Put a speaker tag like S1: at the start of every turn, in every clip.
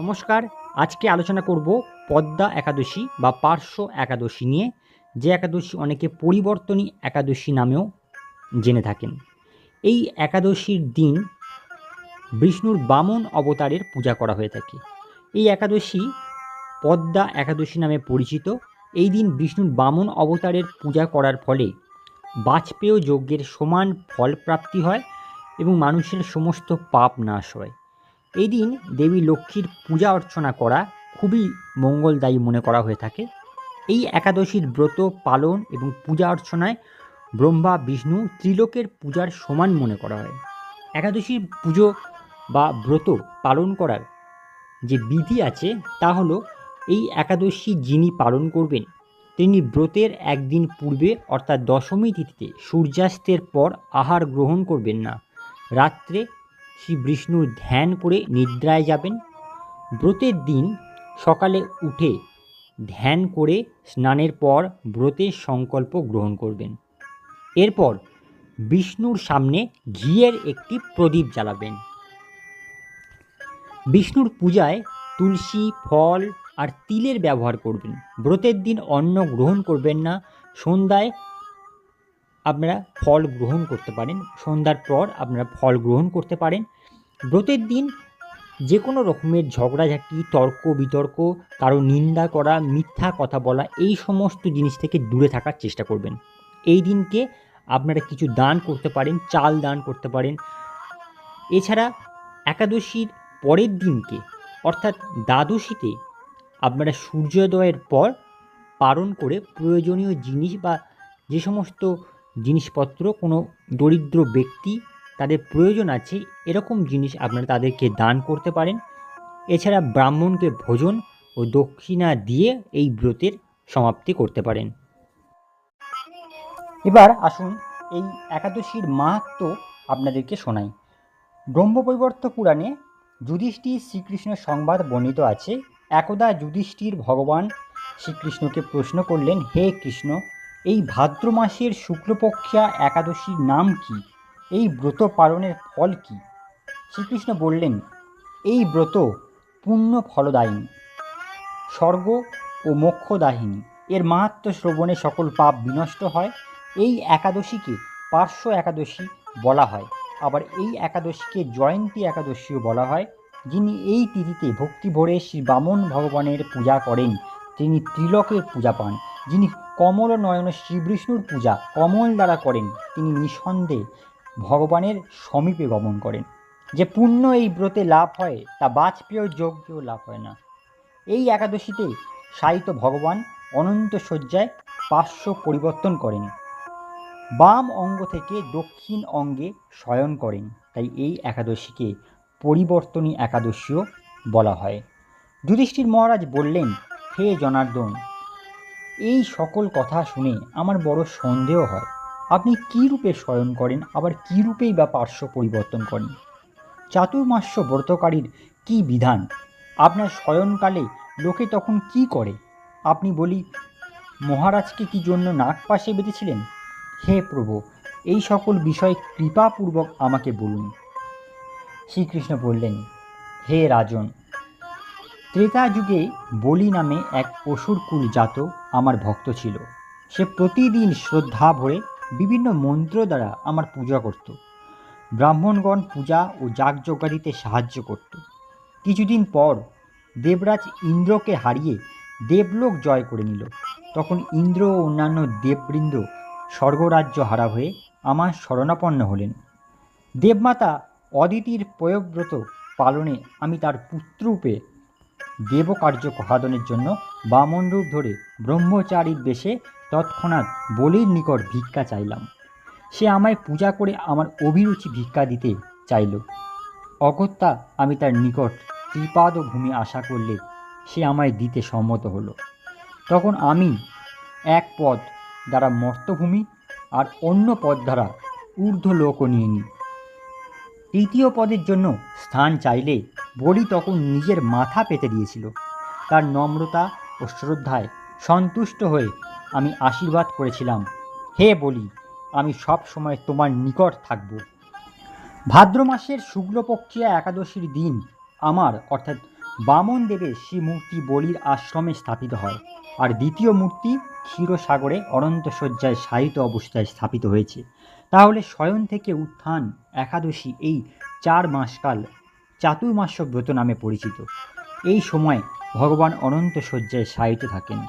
S1: নমস্কার, আজকে আলোচনা করব পদ্মা একাদশী বা পার্শ্ব একাদশী নিয়ে, যে একাদশী অনেকে পরিবর্তনী একাদশী নামেও জেনে থাকেন। এই একাদশীর দিন বিষ্ণুর বামন অবতারের পূজা করা হয়ে থাকে। এই একাদশী পদ্মা একাদশী নামে পরিচিত। এই দিন বিষ্ণুর বামন অবতারের পূজা করার ফলে বাজপেয় যজ্ঞের সমান ফল প্রাপ্তি হয় এবং মানুষের সমস্ত পাপ নাশ হয়। এই দিন দেবী লক্ষ্মীর পূজা অর্চনা করা খুবই মঙ্গলদায়ী মনে করা হয়ে থাকে। এই একাদশীর ব্রত পালন এবং পূজা অর্চনায় ব্রহ্মা, বিষ্ণু ত্রিলোকের পূজার সমান মনে করা হয়। একাদশীর পুজো বা ব্রত পালন করার যে বিধি আছে তা হলো, এই একাদশী যিনি পালন করবেন, তিনি ব্রতের একদিন পূর্বে অর্থাৎ দশমী তিথিতে সূর্যাস্তের পর আহার গ্রহণ করবেন না। রাত্রে শ্রী বিষ্ণুর ধ্যান করে নিদ্রায় যাবেন। ব্রতের দিন সকালে উঠে ধ্যান করে স্নানের পর ব্রতের সংকল্প গ্রহণ করবেন। এরপর বিষ্ণুর সামনে ঘিয়ের একটি প্রদীপ জ্বালাবেন। বিষ্ণুর পূজায় তুলসী, ফল আর তিলের ব্যবহার করবেন। ব্রতের দিন অন্ন গ্রহণ করবেন না। সন্ধ্যায় আপনারা ফল গ্রহণ করতে পারেন, সন্ধ্যার পর আপনারা ফল গ্রহণ করতে পারেন। ব্রতের দিন যে কোনো রকমের ঝগড়াঝাটি, তর্ক, বিতর্ক, কারও নিন্দা করা, মিথ্যা কথা বলা, এই সমস্ত জিনিস থেকে দূরে থাকার চেষ্টা করবেন। এই দিনকে আপনারা কিছু দান করতে পারেন, চাল দান করতে পারেন। এছাড়া একাদশীর পরের দিনকে, অর্থাৎ দ্বাদশীতে আপনারা সূর্যোদয়ের পর পালন করে প্রয়োজনীয় জিনিস বা যে সমস্ত জিনিসপত্র, কোনো দরিদ্র ব্যক্তি তাদের প্রয়োজন আছে, এরকম জিনিস আপনারা তাদেরকে দান করতে পারেন। এছাড়া ব্রাহ্মণকে ভোজন ও দক্ষিণা দিয়ে এই ব্রতের সমাপ্তি করতে পারেন। এবার আসুন এই একাদশীর মাহাত্ম আপনাদেরকে শোনাই। ব্রহ্মবৈবর্ত পুরাণে যুধিষ্ঠির শ্রীকৃষ্ণের সংবাদ বর্ণিত আছে, একদা যুধিষ্ঠির ভগবান শ্রীকৃষ্ণকে প্রশ্ন করলেন, হে কৃষ্ণ এই ভাদ্র মাসের শুক্লপক্ষিয়া একাদশীর নাম কি? এই ব্রত পালনের ফল কি? শ্রীকৃষ্ণ বললেন, এই ব্রত পুণ্য ফলদায়িনী, স্বর্গ ও মোক্ষদাহিনী এর মাহাত্ম শ্রবণে সকল পাপ বিনষ্ট হয়। এই একাদশীকে পার্শ্ব একাদশী বলা হয়। আবার এই একাদশীকে জয়ন্তী একাদশীও বলা হয়। যিনি এই তিথিতে ভক্তি ভরে শ্রী বামন ভগবানের পূজা করেন, তিনি ত্রিলোকের পূজা পান। যিনি কমল নয়ন শ্রীবিষ্ণুর পূজা কমল দ্বারা করেন, তিনি নিঃসন্দেহে ভগবানের সমীপে গমন করেন। যে পুণ্য এই ব্রতে লাভ হয়, তা বাজপেয় যজ্ঞেও লাভ হয় না। এই একাদশীতে সাহিত্য ভগবান অনন্ত শয্যায় পার্শ্ব পরিবর্তন করেন। বাম অঙ্গ থেকে দক্ষিণ অঙ্গে শয়ন করেন। তাই এই একাদশীকে পরিবর্তনী একাদশীও বলা হয়। যুধিষ্ঠির মহারাজ বললেন, হে জনার্দন এই সকল কথা শুনে আমার বড় সন্দেহ হয়। আপনি কী রূপে শয়ন করেন, আবার কী রূপেই বা পার্শ্ব পরিবর্তন করেন? চাতুর্মাস্য ব্রতকারীর কি বিধান? আপনার শয়নকালে লোকে তখন কি করে? আপনি বলি, মহারাজকে কি জন্য নাক পাশে বেঁধেছিলেন? হে প্রভু, এই সকল বিষয় কৃপাপূর্বক আমাকে বলুন। শ্রীকৃষ্ণ বললেন, হে রাজন ত্রেতা যুগে বলি নামে এক অসুরকুল জাত আমার ভক্ত ছিল। সে প্রতিদিন শ্রদ্ধা ভরে বিভিন্ন মন্ত্র দ্বারা আমার পূজা করত। ব্রাহ্মণগণ পূজা ও যাগযজ্ঞাদিতে সাহায্য করত। কিছুদিন পর দেবরাজ ইন্দ্রকে হারিয়ে দেবলোক জয় করে নিল। তখন ইন্দ্র ও অন্যান্য দেববৃন্দ স্বর্গরাজ্য হারা হয়ে আমার শরণাপন্ন হলেন। দেবমাতা অদিতির প্রয়োগব্রত পালনে আমি তার পুত্ররূপে দেবকার্য সাধনের জন্য বামন রূপ ধরে ব্রহ্মচারীর বেশে তৎক্ষণাৎ বলির নিকট ভিক্ষা চাইলাম। সে আমায় পূজা করে আমার অভিরুচি ভিক্ষা দিতে চাইল। অগত্যা আমি তার নিকট ত্রিপাদ ভূমি আশা করলে সে আমায় দিতে সম্মত হলো। তখন আমি এক পদ দ্বারা মর্তভূমি আর অন্য পদ দ্বারা ঊর্ধ্বলোকও নিয়ে নিই। তৃতীয় পদের জন্য স্থান চাইলে বলি তখন নিজের মাথা পেতে দিয়েছিল। তার নম্রতা ও শ্রদ্ধায় সন্তুষ্ট হয়ে আমি আশীর্বাদ করেছিলাম। হে বলি, আমি সব সময় তোমার নিকট থাকব। ভাদ্র মাসের শুক্লপক্ষিয়া একাদশীর দিন আমার, অর্থাৎ বামন দেবের মূর্তি বলির আশ্রমে স্থাপিত হয়। আর দ্বিতীয় মূর্তি ক্ষীরসাগরে অনন্ত শয্যায় শায়িত অবস্থায় স্থাপিত হয়েছে। তাহলে শয়ন থেকে উত্থান একাদশী এই চার মাসকাল চাতুর্মাস্য ব্রত নামে পরিচিত। এই সময় ভগবান অনন্ত শয্যায় শায়িত থাকেন।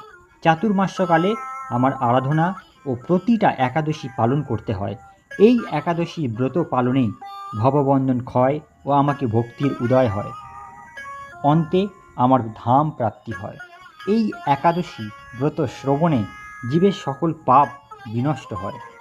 S1: চাতুর্মাস্যকালে আমার আরাধনা ও প্রতিটা একাদশী পালন করতে হয়। এই একাদশী ব্রত পালনেই ভববন্ধন ক্ষয় ও আমাকে ভক্তির উদয় হয়। অন্তে আমার ধাম প্রাপ্তি হয়। এই একাদশী ব্রত শ্রবণে জীবের সকল পাপ বিনষ্ট হয়।